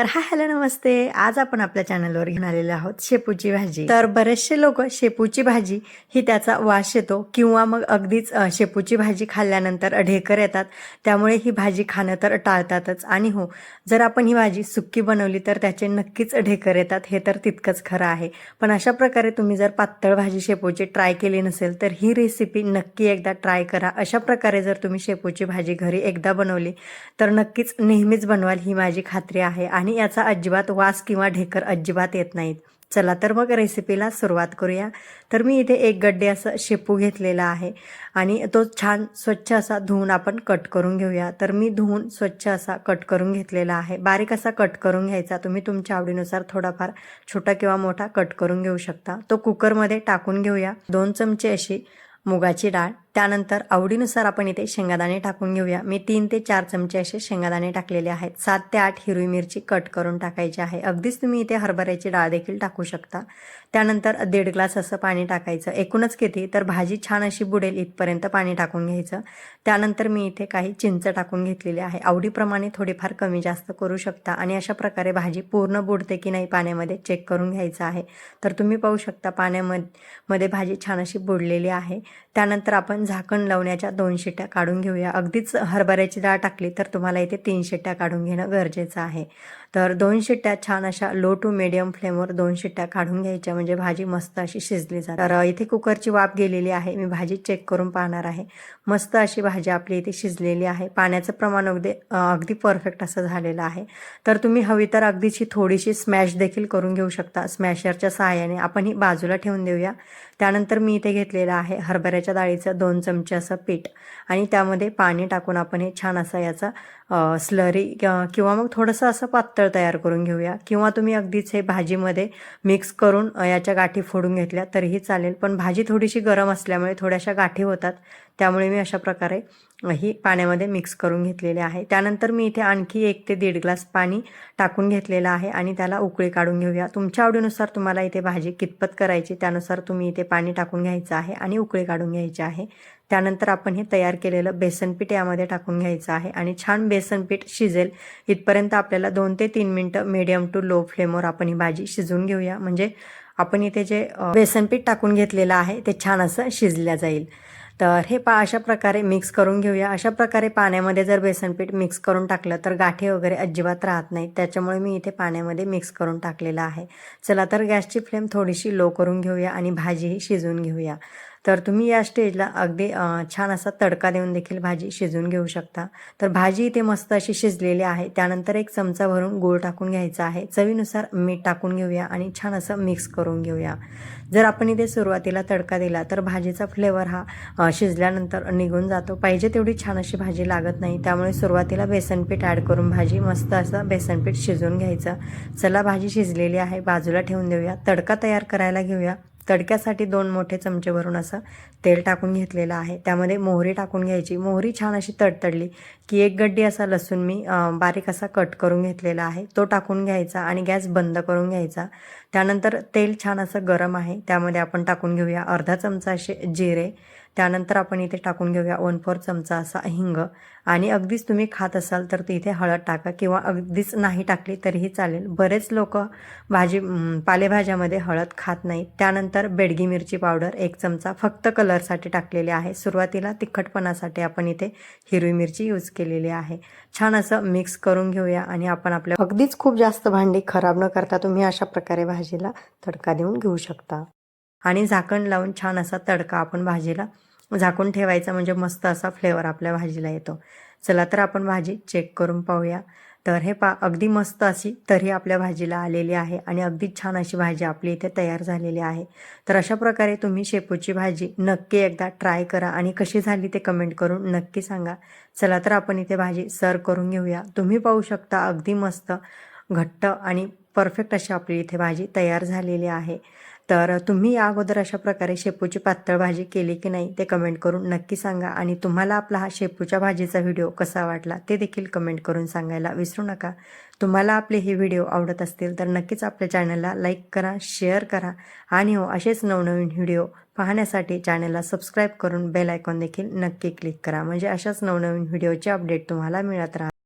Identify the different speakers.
Speaker 1: तर हा हॅलो नमस्ते. आज आपण आपल्या चॅनलवर घेऊन आलेलो आहोत शेपूची भाजी. तर बरेचसे लोक शेपूची भाजी ही त्याचा वास येतो किंवा मग अगदीच शेपूची भाजी खाल्ल्यानंतर ढेकर येतात. त्यामुळे ही भाजी खाणं तर टाळतातच. आणि हो जर आपण ही भाजी सुक्की बनवली तर त्याचे नक्कीच ढेकर येतात. हे तर तितकंच खरं आहे. पण अशा प्रकारे तुम्ही जर पातळ भाजी शेपूची ट्राय केली नसेल तर ही रेसिपी नक्की एकदा ट्राय करा. अशा प्रकारे जर तुम्ही शेपूची भाजी घरी एकदा बनवली तर नक्कीच नेहमीच बनवाल ही माझी खात्री आहे. आणि याचा अजिबात वास किंवा ढेकर अजिबात येत नाहीत. चला तर मग रेसिपीला सुरुवात करूया. तर मी इथे एक गड्डे असं शेपू घेतलेला आहे आणि तो छान स्वच्छ असा धुवून आपण कट करून घेऊया. तर मी धुवून स्वच्छ असा कट करून घेतलेला आहे. बारीक असा कट करून घ्यायचा. तुम्ही तुमच्या आवडीनुसार थोडाफार छोटा किंवा मोठा कट करून घेऊ शकता. तो कुकरमध्ये टाकून घेऊया. दोन चमचे अशी मुगाची डाळ. त्यानंतर आवडीनुसार आपण इथे शेंगादाणे टाकून घेऊया. मी तीन ते चार चमचे असे शेंगादाणे टाकलेले आहेत. सात ते आठ हिरवी मिरची कट करून टाकायची आहे. अगदीच तुम्ही इथे हरभऱ्याची डाळ देखील टाकू शकता. त्यानंतर दीड ग्लास असं पाणी टाकायचं. एकूणच किती? तर भाजी छान अशी बुडेल इथपर्यंत पाणी टाकून घ्यायचं. त्यानंतर मी इथे काही चिंच टाकून घेतलेली आहे. आवडीप्रमाणे थोडीफार कमी जास्त करू शकता आणि अशा प्रकारे भाजी पूर्ण बुडते की नाही पाण्यामध्ये चेक करून घ्यायचं आहे. तर तुम्ही पाहू शकता पाण्यामध्ये मध्ये भाजी छान अशी बुडलेली आहे. त्यानंतर आपण झाकण लावण्याच्या दोन शिट्ट्या काढून घेऊया. अगदीच हरभऱ्याची डाळ टाकली तर तुम्हाला इथे तीन शिट्ट्या काढून घेणं गरजेचं आहे. तर दोन शिट्ट्या छान अशा लो टू मिडियम फ्लेमवर दोन शिट्ट्या काढून घ्यायच्या म्हणजे भाजी मस्त अशी शिजली जाते. तर इथे कुकरची वाफ गेलेली आहे मी भाजी चेक करून पाहणार आहे. मस्त अशी भाजी आपली इथे शिजलेली आहे. पाण्याचं प्रमाण अगदी अगदी परफेक्ट असं झालेलं आहे. तर तुम्ही हवी तर अगदीची थोडीशी स्मॅश देखील करून घेऊ शकता. स्मॅशरच्या सहाय्याने आपण ही बाजूला ठेवून देऊया. त्यानंतर मी इथे घेतलेलं आहे हरभऱ्याच्या डाळीचं दोन चमचे असं पीठ आणि त्यामध्ये पाणी टाकून आपण हे छान असा याचा स्लरी किंवा मग थोडंसं असं पातळ तयार करून घेऊया. किंवा तुम्ही अगदीच हे भाजीमध्ये मिक्स करून याच्या गाठी फोडून घेतल्या तरीही चालेल. पण भाजी थोडीशी गरम असल्यामुळे थोड्याशा गाठी होतात. त्यामुळे मी अशा प्रकारे ही पाण्यामध्ये मिक्स करून घेतलेले आहे. त्यानंतर मी इथे आणखी एक ते दीड ग्लास पाणी टाकून घेतलेलं आहे आणि त्याला उकळी काढून घेऊया. तुमच्या आवडीनुसार तुम्हाला इथे भाजी कितपत करायची त्यानुसार तुम्ही इथे पाणी टाकून घ्यायचं आहे आणि उकळी काढून घ्यायची आहे. त्यानंतर आपण हे तयार केलेलं बेसनपीठ यामध्ये टाकून घ्यायचं आहे आणि छान बेसनपीठ शिजेल. इथपर्यंत आपल्याला दोन ते तीन मिनटं मीडियम टू लो फ्लेमवर आपण ही भाजी शिजवून घेऊया. म्हणजे आपण इथे जे बेसनपीठ टाकून घेतलेलं आहे ते छान असं शिजल्या जाईल. तर हे पा अशा प्रकारे मिक्स करून घेऊया. अशा प्रकारे पाण्यामध्ये जर बेसनपीठ मिक्स करून टाकलं तर गाठी वगैरे अजिबात राहत नाहीत. त्याच्यामुळे मी इथे पाण्यामध्ये मिक्स करून टाकलेलं आहे. चला तर गॅसची फ्लेम थोडीशी लो करून घेऊया आणि भाजीही शिजवून घेऊया. तर तुम्ही या स्टेजला अगदी छान असा तडका देऊन देखील भाजी शिजवून घेऊ शकता. तर भाजी इथे मस्त अशी शिजलेली आहे. त्यानंतर एक चमचा भरून गूळ टाकून घ्यायचा आहे. चवीनुसार मीठ टाकून घेऊया आणि छान असं मिक्स करून घेऊया. जर आपण इथे सुरुवातीला तडका दिला तर भाजीचा फ्लेवर हा शिजल्यानंतर निघून जातो. पाहिजे तेवढी छान अशी भाजी लागत नाही. त्यामुळे सुरुवातीला बेसनपीठ ॲड करून भाजी मस्त असं बेसनपीठ शिजवून घ्यायचं. चला भाजी शिजलेली आहे. बाजूला ठेवून देऊया. तडका तयार करायला घेऊया. तडक्यासाठी दोन मोठे चमचे भरून असं तेल टाकून घेतलेलं आहे. त्यामध्ये मोहरी टाकून घ्यायची. मोहरी छान अशी तडतडली की एक गड्डी असा लसूण मी बारीक असा कट करून घेतलेला आहे. तो टाकून घ्यायचा आणि गॅस बंद करून घ्यायचा. त्यानंतर तेल छान असं गरम आहे. त्यामध्ये आपण टाकून घेऊया अर्धा चमचा असे जिरे. त्यानंतर आपण इथे टाकून घेऊया वन फोर चमचा असा हिंग. आणि अगदीच तुम्ही खात असाल तर ते इथे हळद टाका किंवा अगदीच नाही टाकली तरीही चालेल. बरेच लोक भाजी पालेभाज्यामध्ये हळद खात नाही त्यानंतर बेडगी मिरची पावडर एक चमचा फक्त कलरसाठी टाकलेली आहे. सुरुवातीला तिखटपणासाठी आपण इथे हिरवी मिरची यूज केलेली आहे. छान असं मिक्स करून घेऊया आणि आपण आपल्या अगदीच खूप जास्त भांडी खराब न करता तुम्ही अशा प्रकारे भाजीला तडका देऊन घेऊ शकता. आणि झाकण लावून छान असा तडका आपण भाजीला झाकून ठेवायचा म्हणजे मस्त असा फ्लेवर आपल्या भाजीला येतो. चला तर आपण भाजी चेक करून पाहूया. तर हे पा अगदी मस्त अशी तरी आपल्या भाजीला आलेली आहे आणि अगदी छान अशी भाजी आपली इथे तयार झालेली आहे. तर अशा प्रकारे तुम्ही शेपूची भाजी नक्की एकदा ट्राय करा आणि कशी झाली ते कमेंट करून नक्की सांगा. चला तर आपण इथे भाजी सर्व करून घेऊया. तुम्ही पाहू शकता अगदी मस्त घट्ट आणि परफेक्ट अशी आपली इथे भाजी तयार झालेली आहे. तर तुम्ही या अगोदर अशा प्रकारे शेपूची पातळ भाजी केली की नाही ते कमेंट करून नक्की सांगा आणि तुम्हाला आपला हा शेपूच्या भाजीचा व्हिडिओ कसा वाटला ते देखील कमेंट करून सांगायला विसरू नका. तुम्हाला आपले हे व्हिडिओ आवडत असतील तर नक्कीच आपल्या चॅनलला लाईक करा शेअर करा आणि हो असेच नवनवीन व्हिडिओ पाहण्यासाठी चॅनलला सबस्क्राईब करून बेल आयकॉन देखील नक्की क्लिक करा. म्हणजे अशाच नवनवीन व्हिडिओचे अपडेट तुम्हाला मिळत राहा